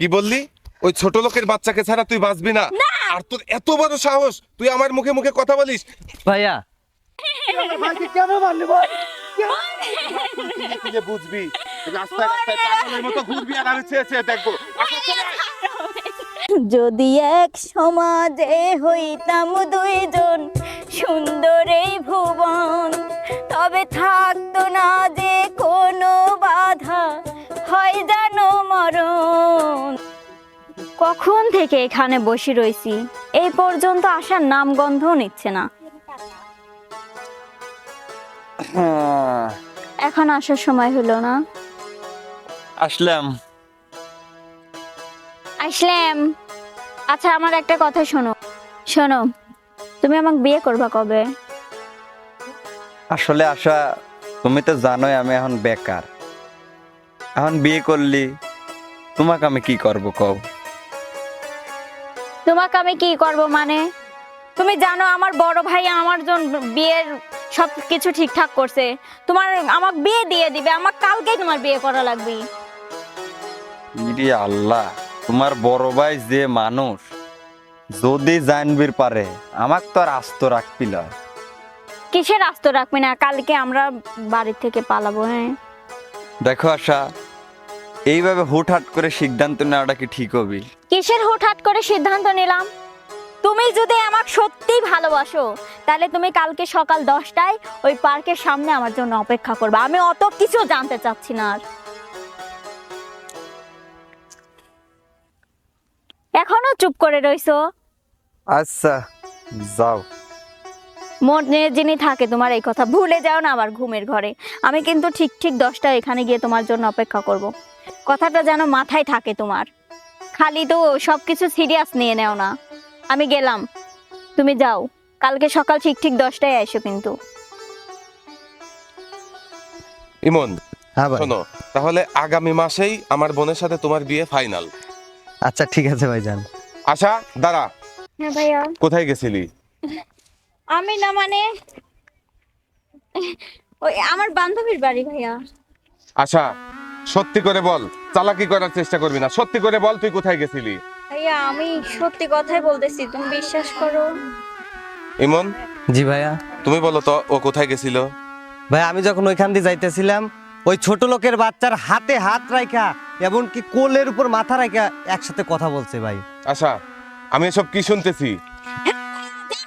কি বললি? ওই ছোট লোকের বাচ্চাকে ছাড়া তুই বাঁচবি না। আর তোর এত বড় সাহস তুই আমার মুখে মুখে কথা বলিস? ভাইয়া। বুঝবি রাস্তায় রাস্তায় পাগলের মতো ঘুরবি আর আমি চেয়ে চেয়ে দেখব। যদি এক সমাজে হইতাম দুইজন সুন্দর এই ভুবন তবে থাকতো না যে কোনো বাধা হয় যেন মরণ। কখন থেকে এখানে বসে রইছি? এই পর্যন্ত আসার নাম গন্ধও নিচ্ছে না। এখন আসার সময় হলো না। আসলাম। আসলাম। আচ্ছা আমার একটা কথা শোনো। শোনো তুমি আমাকে বিয়ে করবা কবে? আসলে আশা তুমি তো জানোই আমি এখন বেকার। এখন বিয়ে করলি তোমাকে আমি কি করব কও? তোমাকে আমি কি করব মানে? তুমি জানো আমার বড় ভাই আমার জন্য বিয়ের সব কিছু ঠিকঠাক করছে। তোমার আমাকে বিয়ে দিয়ে দিবে আমার কালকেই তোমার বিয়ে করা লাগবে। আল্লাহ। তোমার বড় ভাই যে মানুষ যদি জানবির পারে আমাক তো আর আস্ত রাখবি লয় কিসের আস্ত রাখবি না? কালকে আমরা বাড়ি থেকে পালাবো হ্যাঁ? দেখো আশা এইভাবে হুটহাট করে সিদ্ধান্ত নেওয়াটা কি ঠিক হবে? কিসের হুটহাট করে সিদ্ধান্ত নিলাম? তুমি যদি আমাকে সত্যি ভালোবাসো তাহলে তুমি কালকে সকাল দশটায় ওই পার্কের সামনে আমার জন্য অপেক্ষা করবে। আমি অত কিছু জানতে চাচ্ছি না আর। চুপ করে রইছো? আচ্ছা যাও। মনে যিনি থাকে তোমার এই কথা ভুলে যাও না আবার ঘুমের ঘরে। আমি কিন্তু ঠিক ঠিক দশটা এখানে গিয়ে তোমার জন্য অপেক্ষা করব। কথাটা যেন মাথায় থাকে তোমার। খালি তো সব কিছু সিরিয়াস নিয়ে নেও না। আমি গেলাম। তুমি যাও। কালকে সকাল ঠিক ঠিক দশটায় এসো কিন্তু। ইমন হ্যাঁ ভাই। শোনো তাহলে আগামী মাসেই আমার বোনের সাথে তোমার বিয়ে ফাইনাল আচ্ছা ঠিক আছে ভাইজান। আশা দাঁড়া। হ্যাঁ ভাইয়া। কোথায় গেছিলি? আমি না মানে ওই আমার বান্ধবীর বাড়ি ভাইয়া। আশা সত্যি করে বল চালাকি করার চেষ্টা করবি না। সত্যি করে বল তুই কোথায় গেছিলি? ভাইয়া আমি সত্যি কথাই বলতেছি তুমি বিশ্বাস করো। ইমন? জি ভাইয়া। তুমি বলো তো ও কোথায় গেছিল? ভাই আমি যখন ওইখান দিয়ে যাইতেছিলাম ওই ছোট লোকের বাচ্চার হাতে হাত রাখা এমনকি কোলের উপর মাথা রাখা একসাথে কথা বলছে ভাই। আশা আমি এসব কি শুনতেছি?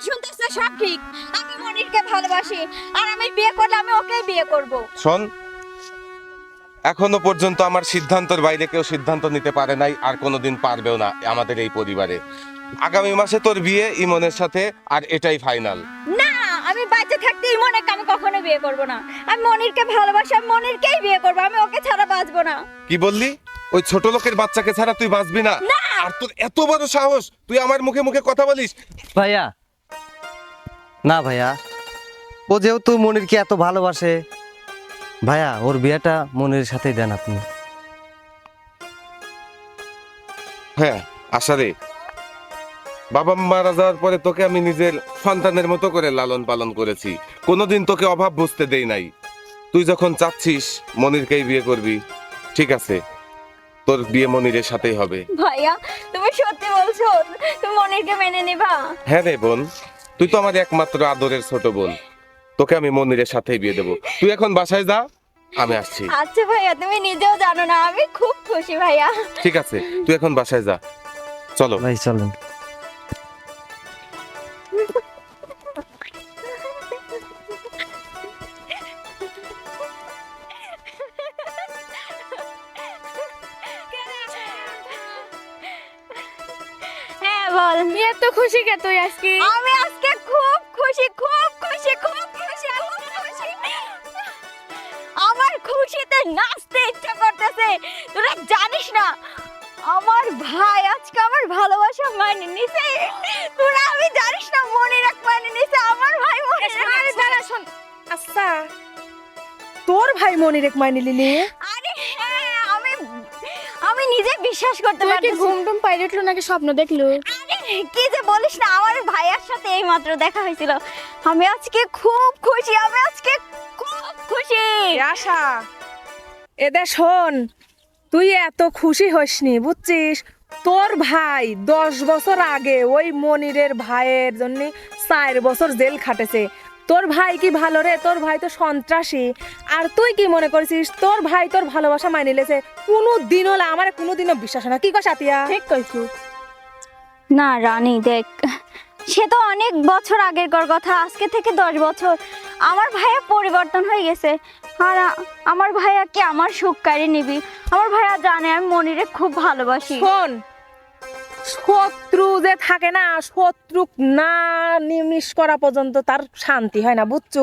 শুনতেছো সব ঠিক? আমি মনিরকে ভালোবাসি আর আমি বিয়ে করলে আমি ওকেই বিয়ে করব। শোন এখনও পর্যন্ত আমার সিদ্ধান্তের বাইরে কেউ সিদ্ধান্ত নিতে পারে নাই আর কোনোদিন পারবেও না আমাদের এই পরিবারে। আগামী মাসে তোর বিয়ে ইমনের সাথে আর এটাই ফাইনাল। না আমি বাচ্চা থাকতে ইমনকে আমি কখনো বিয়ে করব না। আমি মনিরকে ভালোবাসি আমি মনিরকেই বিয়ে করব আমি ওকে ছাড়া বাঁচবো না। কি বললি? ওই ছোট লোকের বাচ্চাকে ছাড়া তুই বাঁচবি না আর তোর এত বড় সাহস তুই আমার মুখে মুখে কথা বলিস? ভাইয়া। না ভাইয়া। ও যেহেতু মনিরকে এত ভালোবাসে ভাইয়া ওর বিয়েটা মনির সাথেই দেন আপনি। হ্যাঁ আশা রে। বাবা মারা যাওয়ার পরে তোকে আমি নিজের সন্তানের মতো করে লালন পালন করেছি। কোনোদিন তোকে অভাব বুঝতে দেই নাই। তুই যখন চাচ্ছিস মনিরকেই বিয়ে করবি। ঠিক আছে। তোর বিয়ে মনিরের সাথেই হবে। ভাইয়া তুমি সত্যি বলছো তুমি মনিরকে মেনে নিবা? হ্যাঁ রে বোন তুই তো আমার একমাত্র আদরের ছোট বোন। তোকে আমি মনিরের সাথেই বিয়ে দেবো। তুই এখন বাসায় যা আমি আসছি। আচ্ছা ভাইয়া তুমি নিজেও জানো না আমি খুব খুশি ভাইয়া। ঠিক আছে তুই এখন বাসায় যা। চলো। ভাই চলেন। খুশি কে তুই আজকে? আমি আজকে খুব খুশি খুব খুশি খুব খুশি খুব খুশি। আমার খুশিতে নাচতে ইচ্ছা করতেছে। তোরা জানিস না আমার ভাই আজকে আমার ভালোবাসা মানে নিছে। তোরা আমি জানিস না মনে রাখ মানে নিছে আমার ভাই মনে আরে দাঁড়া শোন আচ্ছা। তোর ভাই মনিরেক মাইনে লিলি আরে হ্যাঁ আমি আমি নিজে বিশ্বাস করতে তুই কি পারতেছি। ঘুম টুম পাইলে উঠল নাকি স্বপ্ন দেখল? কি যে বলিস না আমার ভাইয়ার সাথে এই মাত্র দেখা হয়েছিল। আমি আজকে খুব খুশি আমি আজকে খুব খুশি। আশা এদে শোন তুই এত খুশি হসনি বুঝছিস? তোর ভাই দশ বছর আগে ওই মনিরের ভাইয়ের জন্য চার বছর জেল খাটেছে। তোর ভাই কি ভালো রে? তোর ভাই তো সন্ত্রাসী। আর তুই কি মনে করছিস? তোর ভাই তোর ভালোবাসা মানি লেছে কোনো দিন হলে আমার কোনো দিনও বিশ্বাস না। কি কস আতিয়া? ঠিক কইছু। না, রানী, দেখ, সে তো অনেক বছর আগেরকার কথা, আজকে থেকে দশ বছর। আমার ভাইয়া পরিবর্তন হয়ে গেছে। আর আমার ভাইয়া ভাইয়াকে আমার সুখ কারি নিবি? আমার ভাইয়া জানে আমি মনিরে খুব ভালোবাসি। শোন শত্রু যে থাকে না, শত্রু না নিমিষ করা পর্যন্ত তার শান্তি হয় না, বুঝছ?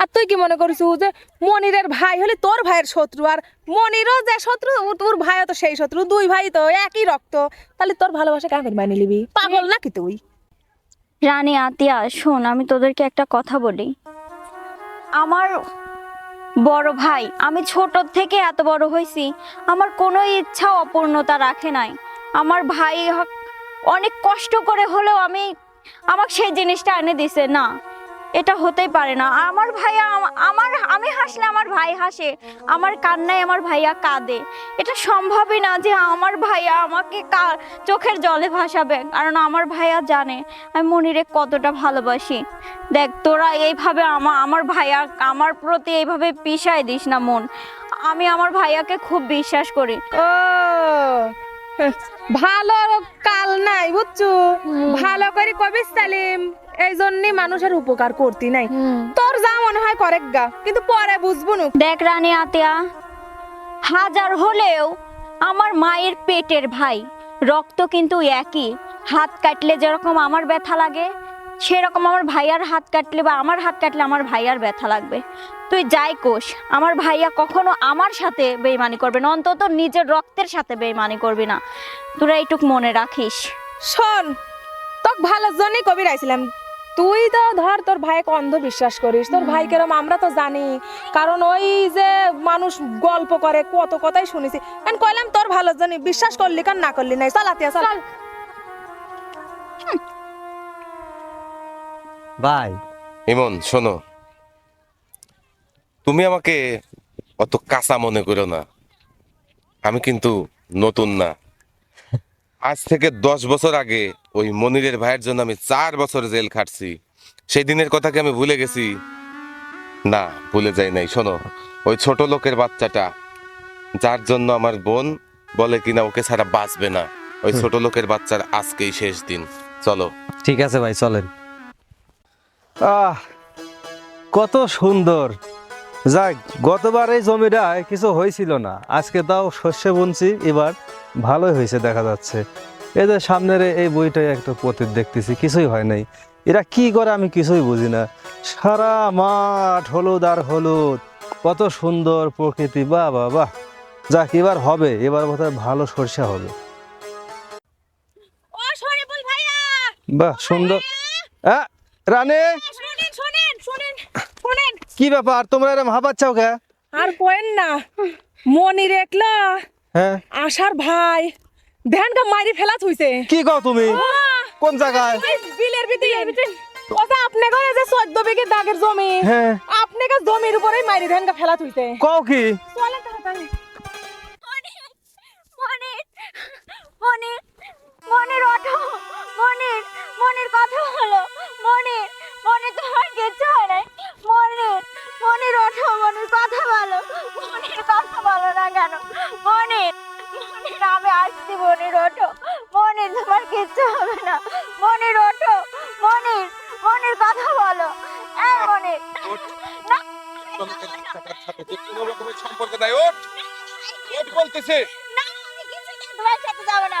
আর তুই কি মনে করিস যে মনিরের ভাই হলে তোর ভাইয়ের শত্রু, আর মনিরও যে শত্রু তোর ভাইও তো সেই শত্রু, দুই ভাই তো একই রক্ত। তাহলে তোর ভালোবাসা কাকে মানি নিবি? পাগল নাকি তুই? রানী আতিয়া, শোন, আমি তোদেরকে একটা কথা বলি। আমার বড় ভাই, আমি ছোট থেকে এত বড় হয়েছি, আমার কোনো ইচ্ছা অপূর্ণতা রাখে নাই। আমার ভাই অনেক কষ্ট করে হলেও আমি আমাকে সেই জিনিসটা এনে দিছে, না, এটা হতেই পারে না। আমার ভাইয়া, আমার, আমি হাসলে আমার ভাই হাসে, আমার কান্নায় আমার ভাইয়া কাঁদে। এটা সম্ভবই না যে আমার ভাইয়া আমাকে চোখের জলে ভাসাবে, কারণ আমার ভাইয়া জানে, আমি মনিরে কতটা ভালোবাসি। দেখ, তোরা এইভাবে আমার আমার ভাইয়া, আমার প্রতি এইভাবে পিষায় দিস না মন। আমি আমার ভাইয়াকে খুব বিশ্বাস করি। ও ভালো কাল নাই বুঝছ? ভালো করে কবি সালিম এই জন্য মানুষের উপকার করতি নাই। তোর যা মনে হয় করেক গা কিন্তু পরে বুঝব না দেখ রানী আতিয়া হাজার হলেও আমার মায়ের পেটের ভাই রক্ত কিন্তু একই হাত কাটলে যেরকম আমার ব্যথা লাগে সেরকম আমার ভাইয়ার হাত কাটলে বা আমার হাত কাটলে আমার ভাইয়ার ব্যথা লাগবে। তুই যাই কোষ আমার ভাইয়া কখনো আমার সাথে বেইমানি করবে না অন্তত নিজের রক্তের সাথে বেইমানি করবি না। তোরা এইটুক মনে রাখিস। শোন তোক ভালোর জন্যই কবি রাইছিলাম তুই তো ধর তোর ভাইকে অন্ধ বিশ্বাস করিস তোর ভাই কেরম আমরা তো জানি। কারণ ওই যে মানুষ গল্প করে কত কথাই শুনেছি। আমি কইলাম তোর ভালোর জন্য বিশ্বাস করলি কার না করলি নাই? চল আতিয়া চল। ভাই ইমন শোনো। তুমি আমাকে অত কাঁচা মনে করো না। আমি কিন্তু নতুন না। আজ থেকে দশ বছর আগে ওই মনিরের ভাইয়ের জন্য আমি চার বছর জেল খাটছি। সেই দিনের কথা কি আমি ভুলে গেছি। না ভুলে যাই নাই শোনো। ওই ছোট লোকের বাচ্চাটা যার জন্য আমার বোন বলে কিনা ওকে ছাড়া বাঁচবে না। ওই ছোট লোকের বাচ্চার আজকেই শেষ দিন। চলো। ঠিক আছে ভাই চলেন। আহ কত সুন্দর। যাক গতবার এই জমিটায় কিছু হয়েছিল না। আজকে তাও শস্য বুনছি এবার ভালোই হয়েছে দেখা যাচ্ছে। এদের সামনের এই বইটাই একটা পতিত দেখতেছি কিছুই হয় নাই। এরা কি করে আমি কিছুই বুঝি না। সারা মাঠ হলুদ আর হলুদ। কত সুন্দর প্রকৃতি বাহ বাহ বাহ। যাক এবার হবে এবার বোধহয় ভালো সরষা হবে। বাহ সুন্দর। আহ, রানে? শুনেন শুনেন শুনেন শুনেন। কি ব্যাপার? তোমরা এরম হাঁপাচ্ছাও কে? আর কোয়েন না। মনি রেখলা। হ্যাঁ। আশার ভাই। ধ্যানটা মারি ফেলা থুইছে কি কও তুমি? কোন জায়গায়? বিলের ভিতরে ওটা আপনি কয়ে যে চোদ্দ বিঘে দাগের জমি হ্যাঁ। আপনাকে জমির উপরেই মারি ধ্যানটা ফেলা থুইছে কও কি? চলে তাড়াতাড়ি মনির মনির মনির ওঠো মনির মনির কথা হলো মনির মনির তোমার কিচ্ছু হয় নাই। মনির মনির ওঠো মনির কথা বলো মনির কথা বলো না কেন? মনির মনির আমি আসছি মনির ওঠো মনির তোমার কিচ্ছু হবে না। মনির ওঠো মনির মনির কথা বলো। এই মনির। না। কোনো রকমের সম্পর্ক নাই। ওঠ। ওঠ বলতেছে। না আমি কিছু তোমার সাথে যাব না।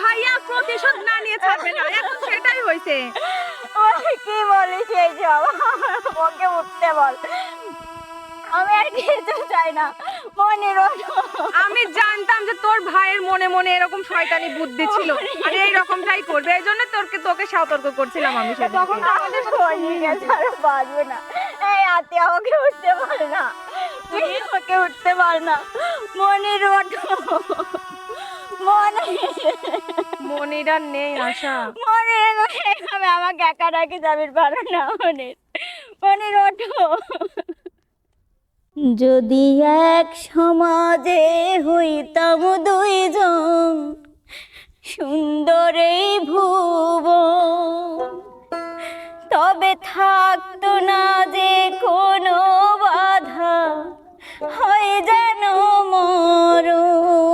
ভাইয়া প্রতিশোধ না নিয়ে ছাড়বে না এখন সেটাই হয়েছে ওই কি বলিস এইসব ওকে উঠতে বল। আমি আর কিছু চাই না ওঠো আমি জানতাম যে তোর ভাইয়ের মনে মনে এরকম শয়তানি বুদ্ধি ছিল আর এই রকমটাই করবে এই জন্য তোকে তোকে সতর্ক করছিলাম আমি তখন আমাদের মনির গেছে আর বাঁচবে না। এই আতে আমাকে উঠতে পারে না। তুই আমাকে উঠতে পার না মনির ওঠো মনির নেই আশা। মনির এইভাবে আমাকে একা রাখি যাবির পারো না মনির মনির ওঠো। যদি এক সমাজে হইতাম দুইজন সুন্দর এই ভুবন তবে থাকতো না যে কোনো বাধা হয় যেন মরণ।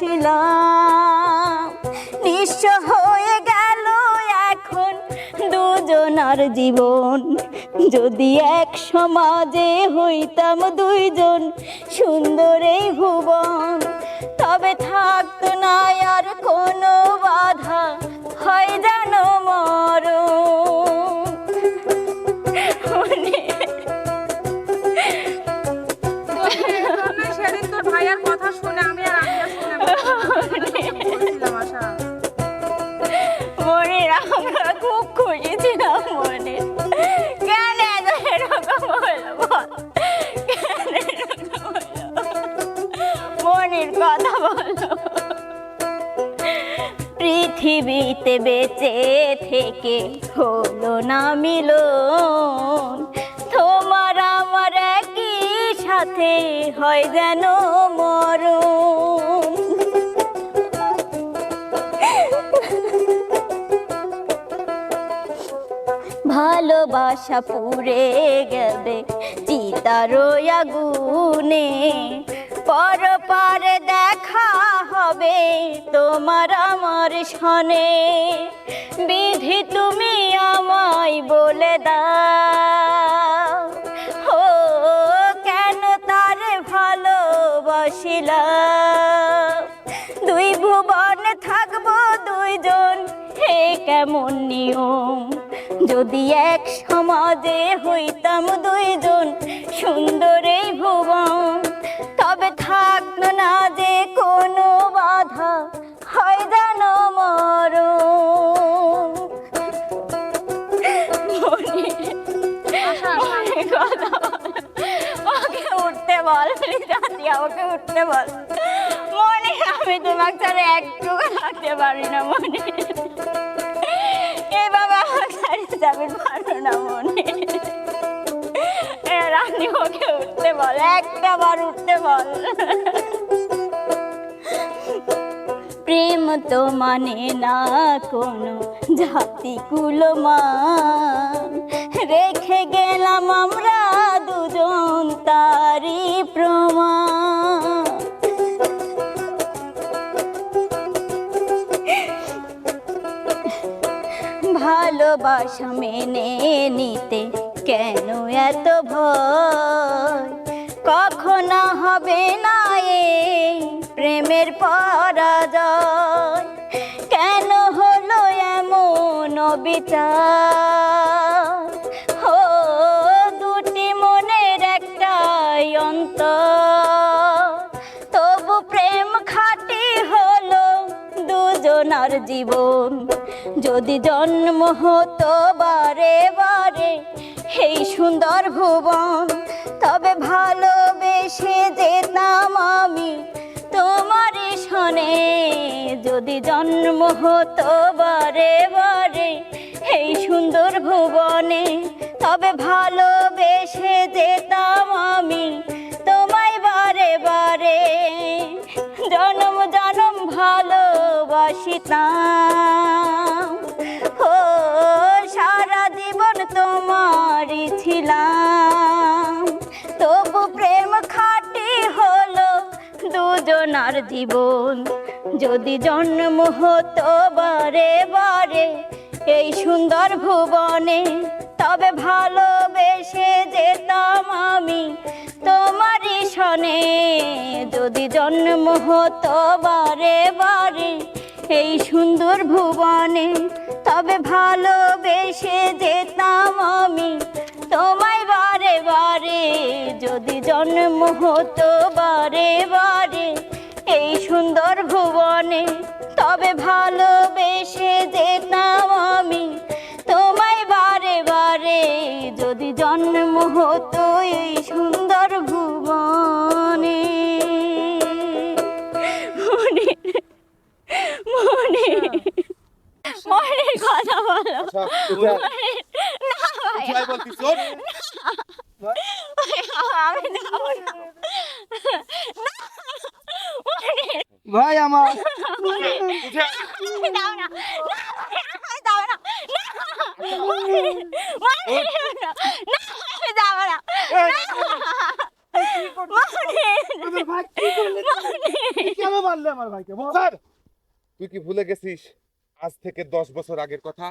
ভালোবাসিলাম নিঃস্ব হয়ে গেল এখন দুজনার জীবন। যদি এক সমাজে হইতাম দুইজন সুন্দর এই ভুবন, তবে থাকতো না আর কোনো বাধা, হয় যেন মরণ। বলছিলাম আশা মনির আমরা খুশি ছিলাম মনির কেন? মনির কথা পৃথিবীতে বেঁচে থেকে হলো না মিলন। তোমার আমার একই সাথে হয় যেন মরণ। ভালোবাসা পুড়ে গেবে চিতার আগুনে। পর পারে দেখা হবে তোমার আমার সনে। বিধি তুমি আমায় বলে দাও। ও কেন তার ভালোবাসিলাম দুই ভুবন থাকব দুইজন হে কেমন নিয়ম? যদি এক সমাজে হইতাম দুইজন সুন্দর এই ভুবন, তবে থাকতো না যে কোনো বাধা, হয় যেন বল। ওকে উঠতে বল আমাকে উঠতে বল মনে, আমি তোমাকে একটু থাকতে পারি না, মনে এ বাবা আমার ছাড়িয়ে যাবে পারো না মনে ওকে উঠতে বল, একটা বার উঠতে বল। প্রেম তো মানে না কোনো জাতি কুলমান রেখে গেলাম আমরা দুজন তারি প্রমাণ। ভালোবাসা মেনে নিতে কেন এত ভয়? কখনো হবে না এ প্রেমের পরাজয়। কেন হলো এমন বিচার ও দুটি মনের একটাই অন্তর। তবু প্রেম খাটি হলো দুজনার জীবন। যদি জন্ম হতো বারে বারে এই সুন্দর ভুবন, তবে ভালোবেসে যেতাম আমি তোমার শনে যদি জন্ম হতো বারে বারে এই সুন্দর ভুবনে, তবে ভালোবেসে যেতাম আমি তোমায় বারে বারে। জনম জনম ভালোবাসি ও সারা জীবন তোমারই ছিলাম। তবু প্রেম খাটি হলো দুজনার জীবন। যদি জন্ম হতো বারে বারে এই সুন্দর ভুবনে, তবে ভালোবেসে যেতাম আমি তোমারই সনে। যদি জন্ম হতো বারে বারে এই সুন্দর ভুবনে তবে ভালোবেসে যেতাম আমি। তোমায় বারে বারে, যদি জন্ম হতো বারে বারে, এই সুন্দর ভুবনে। তবে ভালোবেসে যেতাম ভাই আমার তুই কি ভুলে গেছিস? আজ থেকে দশ বছর আগের কথা।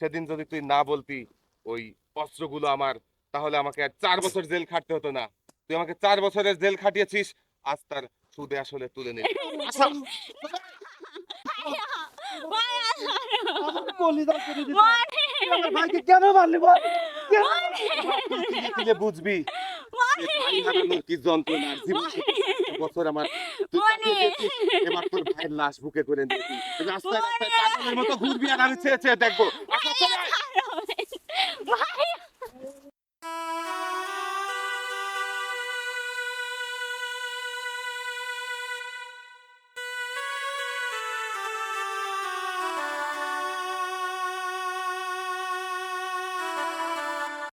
সেদিন যদি তুই না বলতি ওই অস্ত্রগুলো আমার তাহলে আমাকে আর চার বছর জেল খাটতে হতো না। তুই আমাকে চার বছরের জেল খাটিয়েছিস আজ তার সুদে আসলে তুলে নে। আচ্ছা, বুঝবি? বছর আমার এবার তোর ভাইয়ের লাশ বুকে করে নিয়েছি রাস্তায় রাস্তায় পাগলের মতো ঘুরবি আর আমি চেয়ে চেয়ে দেখব।